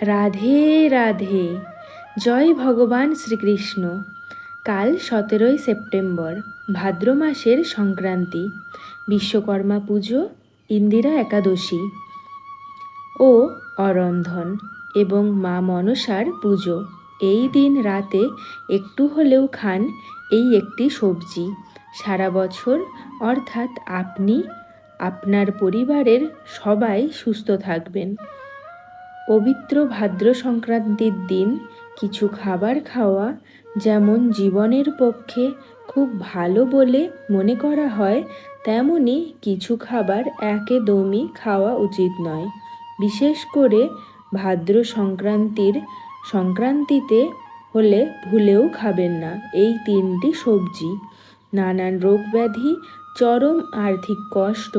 রাধে রাধে। জয় ভগবান শ্রীকৃষ্ণ। কাল সতেরোই সেপ্টেম্বর, ভাদ্র মাসের সংক্রান্তি। বিশ্বকর্মা পুজো, ইন্দিরা একাদশী ও অরন্ধন এবং মা মনসার পুজো। এই দিন রাতে একটু হলেও খান এই একটি সবজি। সারা বছর অর্থাৎ আপনি, আপনার পরিবারের সবাই সুস্থ থাকবেন। পবিত্র ভাদ্র সংক্রান্তির দিন কিছু খাবার খাওয়া যেমন জীবনের পক্ষে খুব ভালো বলে মনে করা হয়, তেমনি কিছু খাবার একদমই খাওয়া উচিত নয়। বিশেষ করে ভাদ্র সংক্রান্তির সংক্রান্তিতে হলে ভুলেও খাবেন না এই তিনটি সবজি। নানান রোগ ব্যাধি চরম আর্থিক কষ্ট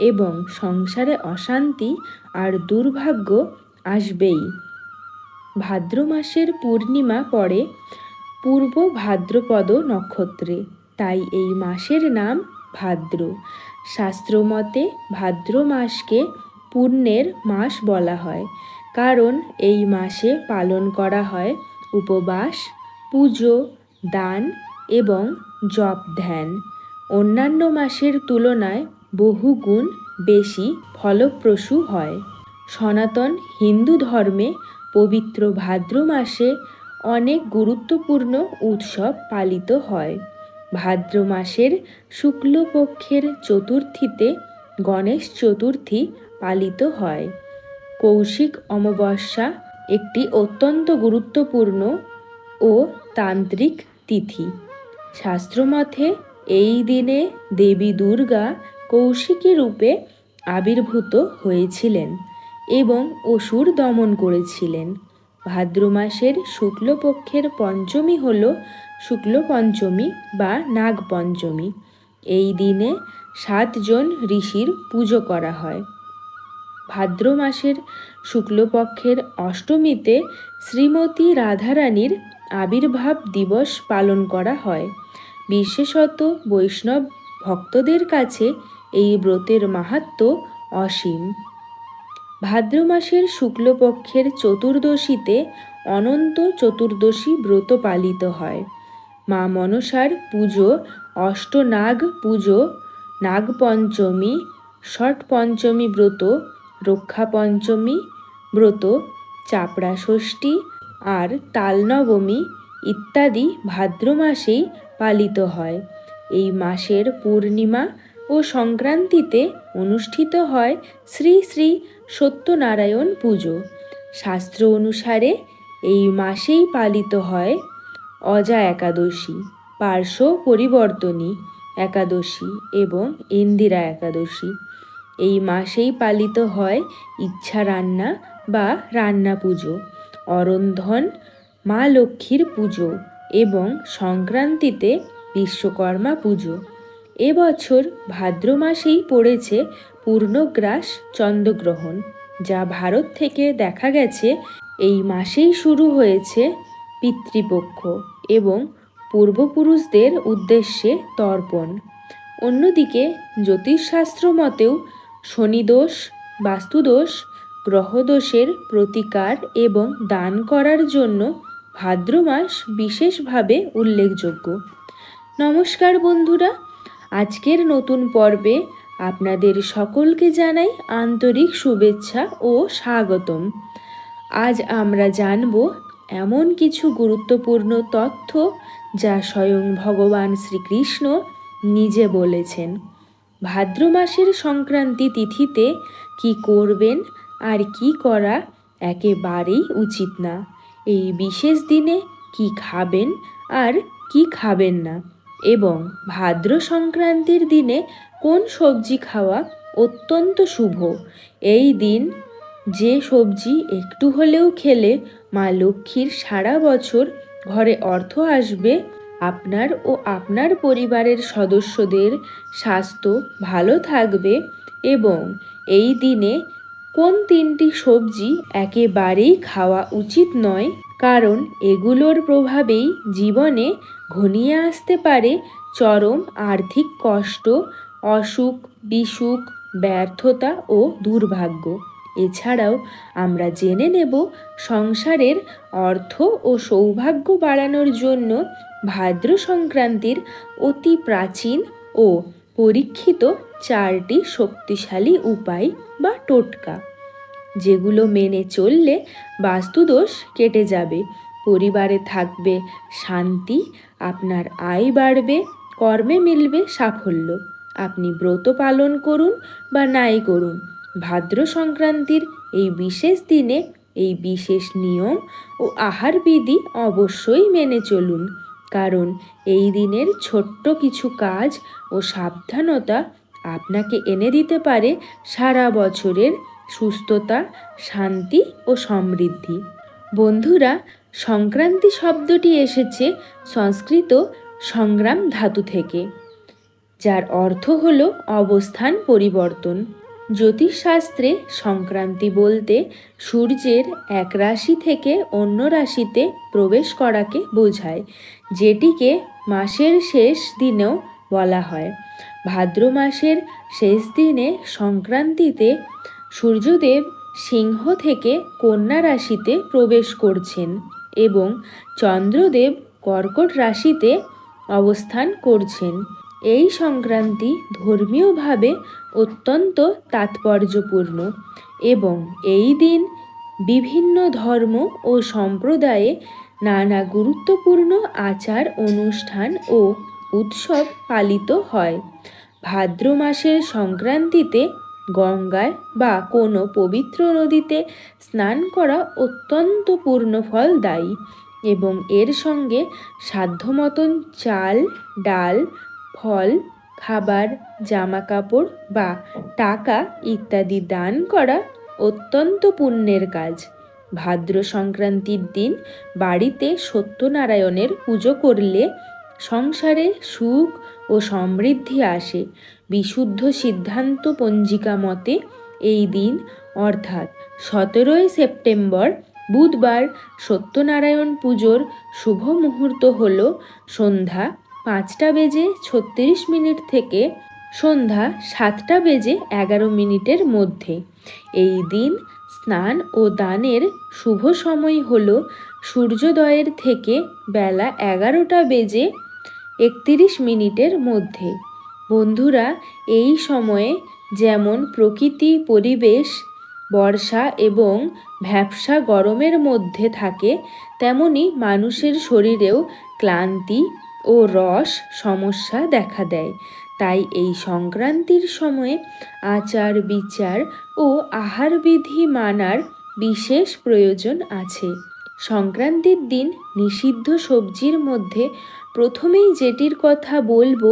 এবং সংসারে অশান্তি আর দুর্ভাগ্য আসবেই। ভাদ্র মাসের পূর্ণিমা পড়ে পূর্ব ভাদ্রপদ নক্ষত্রে। তাই এই মাসের নাম ভাদ্র। শাস্ত্রমতে ভাদ্র মাসকে পুণ্যের মাস বলা হয়। কারণ এই মাসে পালন করা হয় উপবাস, পুজো, দান এবং জপ ধ্যান। অন্যান্য মাসের তুলনায় বহুগুণ বেশি ফলপ্রসূ হয়। সনাতন হিন্দু ধর্মে পবিত্র ভাদ্র মাসে অনেক গুরুত্বপূর্ণ উৎসব পালিত হয়। ভাদ্র মাসের শুক্লপক্ষের চতুর্থীতে গণেশ চতুর্থী পালিত হয়। কৌশিক অমাবস্যা একটি অত্যন্ত গুরুত্বপূর্ণ ও তান্ত্রিক তিথি। শাস্ত্রমতে এই দিনে দেবী দুর্গা কৌশিকী রূপে আবির্ভূত হয়েছিলেন। এবং অসুর দমন করেছিলেন। ভাদ্র মাসের শুক্লপক্ষের পঞ্চমী হল শুক্ল পঞ্চমী বা নাগ পঞ্চমী এই দিনে সাতজন ঋষির পুজো করা হয়। ভাদ্র মাসের শুক্লপক্ষের অষ্টমীতে শ্রীমতী রাধারানীর আবির্ভাব দিবস পালন করা হয়। বিশেষত বৈষ্ণব ভক্তদের কাছে এই ব্রতের মাহাত্ম অসীম। ভাদ্র মাসের শুক্লপক্ষের চতুর্দশীতে অনন্ত চতুর্দশী ব্রত পালিত হয়। মা মনসার পুজো, অষ্টনাগ পুজো, নাগপঞ্চমী ষট পঞ্চমী ব্রত রক্ষা পঞ্চমী ব্রত চাপড়া ষষ্ঠী আর তালনবমী ইত্যাদি ভাদ্র মাসেই পালিত হয়। এই মাসের পূর্ণিমা ও সংক্রান্তিতে অনুষ্ঠিত হয় শ্রী শ্রী সত্যনারায়ণ পুজো। শাস্ত্র অনুসারে এই মাসেই পালিত হয় অজা একাদশী, পার্শ্ব পরিবর্তনী একাদশী এবং ইন্দিরা একাদশী। এই মাসেই পালিত হয় ইচ্ছা রান্না বা রান্না পুজো, অরন্ধন, মা লক্ষ্মীর পুজো এবং সংক্রান্তিতে বিশ্বকর্মা পুজো। এবছর ভাদ্র মাসেই পড়েছে পূর্ণগ্রাস চন্দ্রগ্রহণ, যা ভারত থেকে দেখা গেছে এই মাসেই শুরু হয়েছে পিতৃপক্ষ এবং পূর্বপুরুষদের উদ্দেশ্যে তর্পণ। অন্যদিকে জ্যোতিষশাস্ত্র মতেও শনিদোষ, বাস্তুদোষ, গ্রহদোষের প্রতিকার এবং দান করার জন্য ভাদ্র মাস বিশেষভাবে উল্লেখযোগ্য। নমস্কার বন্ধুরা, আজকের নতুন পর্বে আপনাদের সকলকে জানাই আন্তরিক শুভেচ্ছা ও স্বাগতম। আজ আমরা জানব এমন কিছু গুরুত্বপূর্ণ তথ্য যা স্বয়ং ভগবান শ্রীকৃষ্ণ নিজে বলেছেন। ভাদ্র মাসের সংক্রান্তি তিথিতে কি করবেন আর কি করা একেবারেই উচিত না। এই বিশেষ দিনে কি খাবেন আর কি খাবেন না। এবং ভাদ্র সংক্রান্তির দিনে কোন সবজি খাওয়া অত্যন্ত শুভ? এই দিন যে সবজি একটু হলেও খেলে মা লক্ষ্মীর সারা বছর ঘরে অর্থ আসবে, আপনার ও আপনার পরিবারের সদস্যদের স্বাস্থ্য ভালো থাকবে এবং এই দিনে কোন তিনটি সবজি একেবারেই খাওয়া উচিত নয়, কারণ এগুলোর প্রভাবেই জীবনে ঘনিয়ে আসতে পারে চরম আর্থিক কষ্ট অসুখ, বিসুখ, ব্যর্থতা ও দুর্ভাগ্য। এছাড়াও আমরা জেনে নেব সংসারের অর্থ ও সৌভাগ্য বাড়ানোর জন্য ভাদ্র সংক্রান্তির অতি প্রাচীন ও পরীক্ষিত চারটি শক্তিশালী উপায় বা টোটকা, যেগুলো মেনে চললে বাস্তুদোষ কেটে যাবে। পরিবারে থাকবে শান্তি, আপনার আয় বাড়বে, কর্মে মিলবে সাফল্য। আপনি ব্রত পালন করুন বা নাই করুন। ভাদ্র সংক্রান্তির এই বিশেষ দিনে এই বিশেষ নিয়ম ও আহার বিধি অবশ্যই মেনে চলুন। কারণ এই দিনের ছোট্ট কিছু কাজ ও সাবধানতা আপনাকে এনে দিতে পারে সারা বছরের সুস্থতা, শান্তি ও সমৃদ্ধি। বন্ধুরা, সংক্রান্তি শব্দটি এসেছে সংস্কৃত সংগ্রাম ধাতু থেকে। যার অর্থ হল অবস্থান পরিবর্তন। জ্যোতিষশাস্ত্রে সংক্রান্তি বলতে সূর্যের এক রাশি থেকে অন্য রাশিতে প্রবেশ করাকে বোঝায়, যেটিকে মাসের শেষ দিনেও বলা হয়। ভাদ্র মাসের শেষ দিনে সংক্রান্তিতে সূর্যদেব সিংহ থেকে কন্যা রাশিতে প্রবেশ করছেন এবং চন্দ্রদেব কর্কট রাশিতে অবস্থান করছেন। এই সংক্রান্তি ধর্মীয়ভাবে অত্যন্ত তাৎপর্যপূর্ণ এবং এই দিন বিভিন্ন ধর্ম ও সম্প্রদায়ে নানা গুরুত্বপূর্ণ আচার, অনুষ্ঠান ও উৎসব পালিত হয়। ভাদ্র মাসের সংক্রান্তিতে গঙ্গায় বা কোনো পবিত্র নদীতে স্নান করা অত্যন্ত পূর্ণফল দায়ী এবং এর সঙ্গে সাধ্য মতন চাল, ডাল ফল, খাবার জামা কাপড় বা টাকা ইত্যাদি দান করা অত্যন্ত পুণ্যের কাজ। ভাদ্র সংক্রান্তির দিন বাড়িতে সত্যনারায়ণের পুজো করলে সংসারে সুখ ও সমৃদ্ধি আসে। বিশুদ্ধ সিদ্ধান্ত পঞ্জিকা মতে এই দিন, অর্থাৎ সতেরোই সেপ্টেম্বর, বুধবার সত্যনারায়ণ পুজোর শুভ মুহূর্ত হল সন্ধ্যা পাঁচটা বেজে ছত্রিশ মিনিট থেকে সন্ধ্যা সাতটা বেজে এগারো মিনিটের মধ্যে। এই দিন স্নান ও দানের শুভ সময় হল সূর্যোদয়ের থেকে বেলা এগারোটা বেজে একত্রিশ মিনিটের মধ্যে। বন্ধুরা, এই সময়ে যেমন প্রকৃতি, পরিবেশ, বর্ষা এবং ভ্যাবসা গরমের মধ্যে থাকে, তেমনি মানুষের শরীরেও ক্লান্তি ও রস সমস্যা দেখা দেয়। তাই এই সংক্রান্তির সময়ে আচার, বিচার ও আহারবিধি মানার বিশেষ প্রয়োজন আছে। সংক্রান্তির দিন নিষিদ্ধ সবজির মধ্যে প্রথমেই যেটির কথা বলব,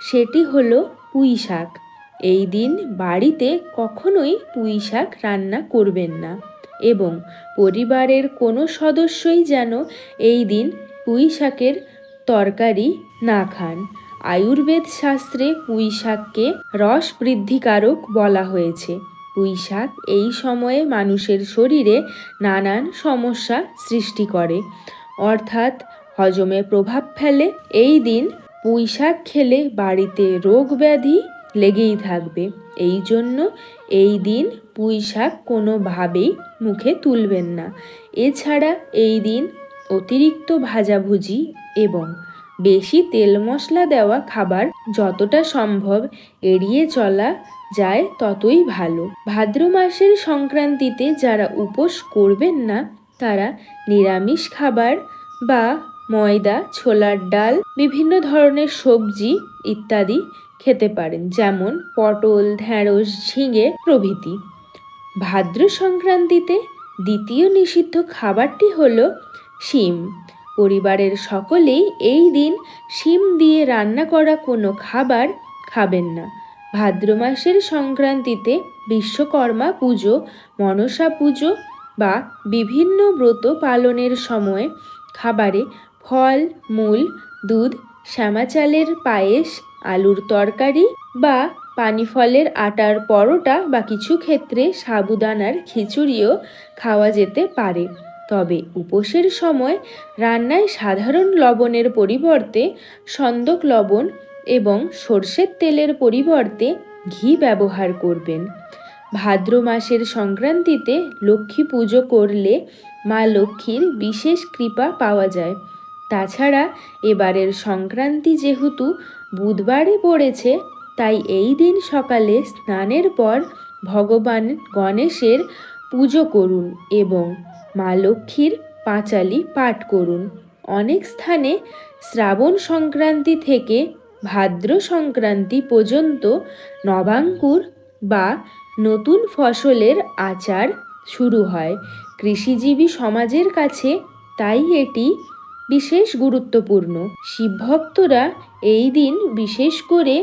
সেটি হলো পুঁই শাক। এই দিন বাড়িতে কখনোই পুঁই শাক রান্না করবেন না এবং পরিবারের কোনো সদস্যই যেন এই দিন পুঁই শাকের তরকারি না খান। আয়ুর্বেদ শাস্ত্রে পুঁই শাককে রস বৃদ্ধিকারক বলা হয়েছে। পুঁই শাক এই সময়ে মানুষের শরীরে নানান সমস্যা সৃষ্টি করে। অর্থাৎ হজমে প্রভাব ফেলে। এই দিন পুঁই শাক খেলে বাড়িতে রোগ ব্যাধি লেগেই থাকবে। এই জন্য এই দিন পুঁই শাক কোনোভাবেই মুখে তুলবেন না। এছাড়া এই দিন অতিরিক্ত ভাজাভুজি এবং বেশি তেল মশলা দেওয়া খাবার যতটা সম্ভব এড়িয়ে চলা যায় ততই ভালো। ভাদ্র মাসের সংক্রান্তিতে যারা উপোস করবেন না, তারা নিরামিষ খাবার বা ময়দা, ছোলার ডাল, বিভিন্ন ধরনের সবজি ইত্যাদি খেতে পারেন, যেমন পটল, ঢ্যাঁড়স, ঝিঙে প্রভৃতি। ভাদ্র সংক্রান্তিতে দ্বিতীয় নিষিদ্ধ খাবারটি হল শিম। পরিবারের সকলেই এই দিন শিম দিয়ে রান্না করা কোনো খাবার খাবেন না। ভাদ্র মাসের সংক্রান্তিতে বিশ্বকর্মা পুজো, মনসা পুজো বা বিভিন্ন ব্রত পালনের সময় খাবারে ফল, মূল, দুধ শ্যামা চালের পায়েস, আলুর তরকারি বা পানি ফলের আটার পরোটা বা কিছু ক্ষেত্রে সাবুদানার খিচুড়িও খাওয়া যেতে পারে। তবে উপোসের সময় রান্নায় সাধারণ লবণের পরিবর্তে সন্দক লবণ এবং সর্ষের তেলের পরিবর্তে ঘি ব্যবহার করবেন। ভাদ্র মাসের সংক্রান্তিতে লক্ষ্মী পুজো করলে মা লক্ষ্মীর বিশেষ কৃপা পাওয়া যায়। তাছাড়া এবারের সংক্রান্তি যেহেতু বুধবারে পড়েছে, তাই এই দিন সকালে স্নানের পর ভগবান গণেশের পুজো করুন এবং মা লক্ষ্মীর পাঁচালি পাঠ করুন। অনেক স্থানে শ্রাবণ সংক্রান্তি থেকে ভাদ্র সংক্রান্তি পর্যন্ত নবাঙ্কুর বা নতুন ফসলের আচার শুরু হয়। কৃষিজীবী সমাজের কাছে তাই এটি বিশেষ গুরুত্বপূর্ণ। শিবভক্তরা এই দিন বিশেষ করে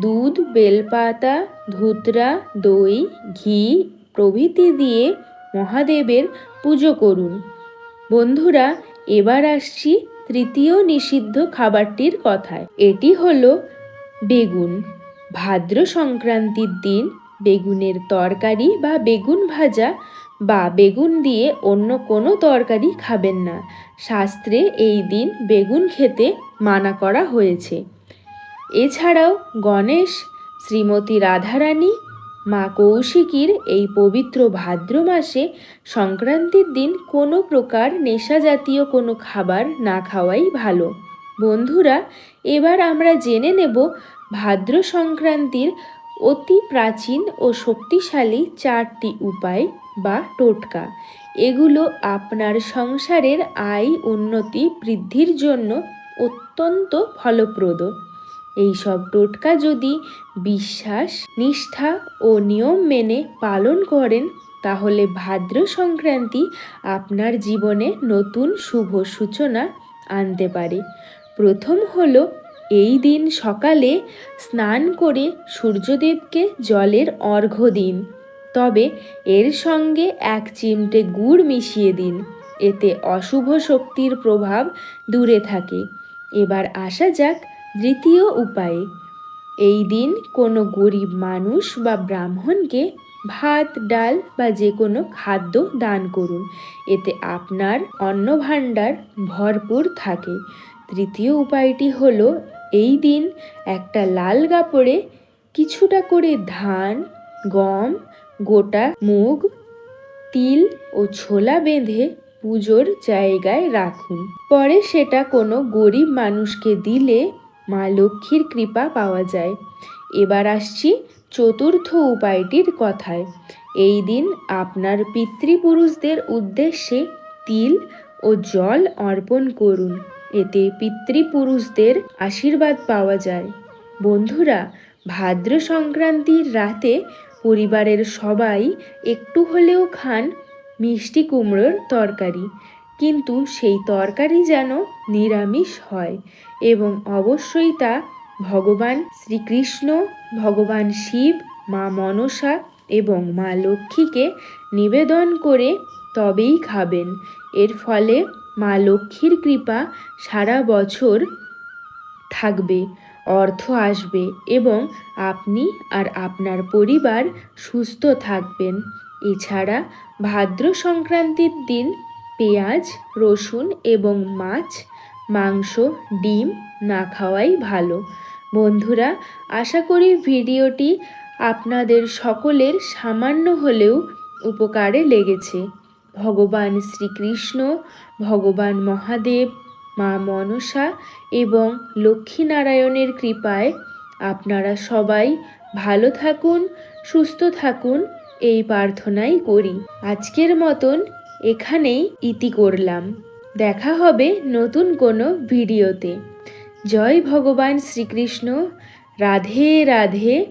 দুধ, বেলপাতা, ধুতরা, দই, ঘি প্রভৃতি দিয়ে মহাদেবের পুজো করুন। বন্ধুরা, এবার আসছি তৃতীয় নিষিদ্ধ খাবারটির কথায়। এটি হলো বেগুন। ভাদ্র সংক্রান্তির দিন বেগুনের তরকারি বা বেগুন ভাজা বা বেগুন দিয়ে অন্য কোনো তরকারি খাবেন না। শাস্ত্রে এই দিন বেগুন খেতে মানা করা হয়েছে। এছাড়াও গণেশ, শ্রীমতী রাধারানী মা কৌশিকীর এই পবিত্র ভাদ্র মাসে সংক্রান্তির দিন কোনো প্রকার নেশা জাতীয় কোনো খাবার না খাওয়াই ভালো। বন্ধুরা, এবার আমরা জেনে নেব ভাদ্র সংক্রান্তির অতি প্রাচীন ও শক্তিশালী চারটি উপায় বা টোটকা। এগুলো আপনার সংসারের আয় উন্নতি বৃদ্ধির জন্য অত্যন্ত ফলপ্রদ। এই সব টোটকা যদি বিশ্বাস, নিষ্ঠা ও নিয়ম মেনে পালন করেন, তাহলে ভাদ্র সংক্রান্তি আপনার জীবনে নতুন শুভ সূচনা আনতে পারে। প্রথম হলো এই দিন সকালে স্নান করে সূর্যদেবকে জলের অর্ঘ্য দিন। তবে এর সঙ্গে এক চিমটে গুড় মিশিয়ে দিন। এতে অশুভ শক্তির প্রভাব দূরে থাকে। এবার আসা যাক দ্বিতীয় উপায়ে, এই দিন কোনো গরিব মানুষ বা ব্রাহ্মণকে ভাত, ডাল বা যে কোনো খাদ্য দান করুন। এতে আপনার অন্নভাণ্ডার ভরপুর থাকে। তৃতীয় উপায়টি হলো, এই দিন একটা লাল কাপড়ে কিছুটা করে ধান, গম, গোটা মুগ, তিল ও ছোলা বেঁধে পুজোর জায়গায় রাখুন। পরে সেটা কোনো গরিব মানুষকে দিলে মা লক্ষ্মীর কৃপা পাওয়া যায়। এবার আসছি চতুর্থ উপায়টির কথায়। এই দিন আপনার পিতৃপুরুষদের উদ্দেশ্যে তিল ও জল অর্পণ করুন। এতে পিতৃপুরুষদের আশীর্বাদ পাওয়া যায়। বন্ধুরা, ভাদ্র সংক্রান্তির রাতে পরিবারের সবাই একটু হলেও খান মিষ্টি কুমড়োর তরকারি। কিন্তু সেই তরকারি যেন নিরামিষ হয় এবং অবশ্যই তা ভগবান শ্রীকৃষ্ণ, ভগবান শিব, মা মনসা এবং মা লক্ষ্মীকে নিবেদন করে তবেই খাবেন। এর ফলে মা লক্ষ্মীর কৃপা সারা বছর থাকবে, অর্থ আসবে এবং আপনি আর আপনার পরিবার সুস্থ থাকবেন। এছাড়া ভাদ্র সংক্রান্তির দিন পেঁয়াজ, রসুন এবং মাছ, মাংস, ডিম না খাওয়াই ভালো। বন্ধুরা, আশা করি ভিডিওটি আপনাদের সকলের সামান্য হলেও উপকারে লেগেছে। ভগবান শ্রীকৃষ্ণ, ভগবান মহাদেব, মা মনসা এবং লক্ষ্মীনারায়ণের কৃপায় আপনারা সবাই ভালো থাকুন, সুস্থ থাকুন, এই প্রার্থনাই করি। আজকের মতন এখানেই ইতি করলাম। দেখা হবে নতুন কোনো ভিডিওতে। জয় ভগবান শ্রীকৃষ্ণ। রাধে রাধে।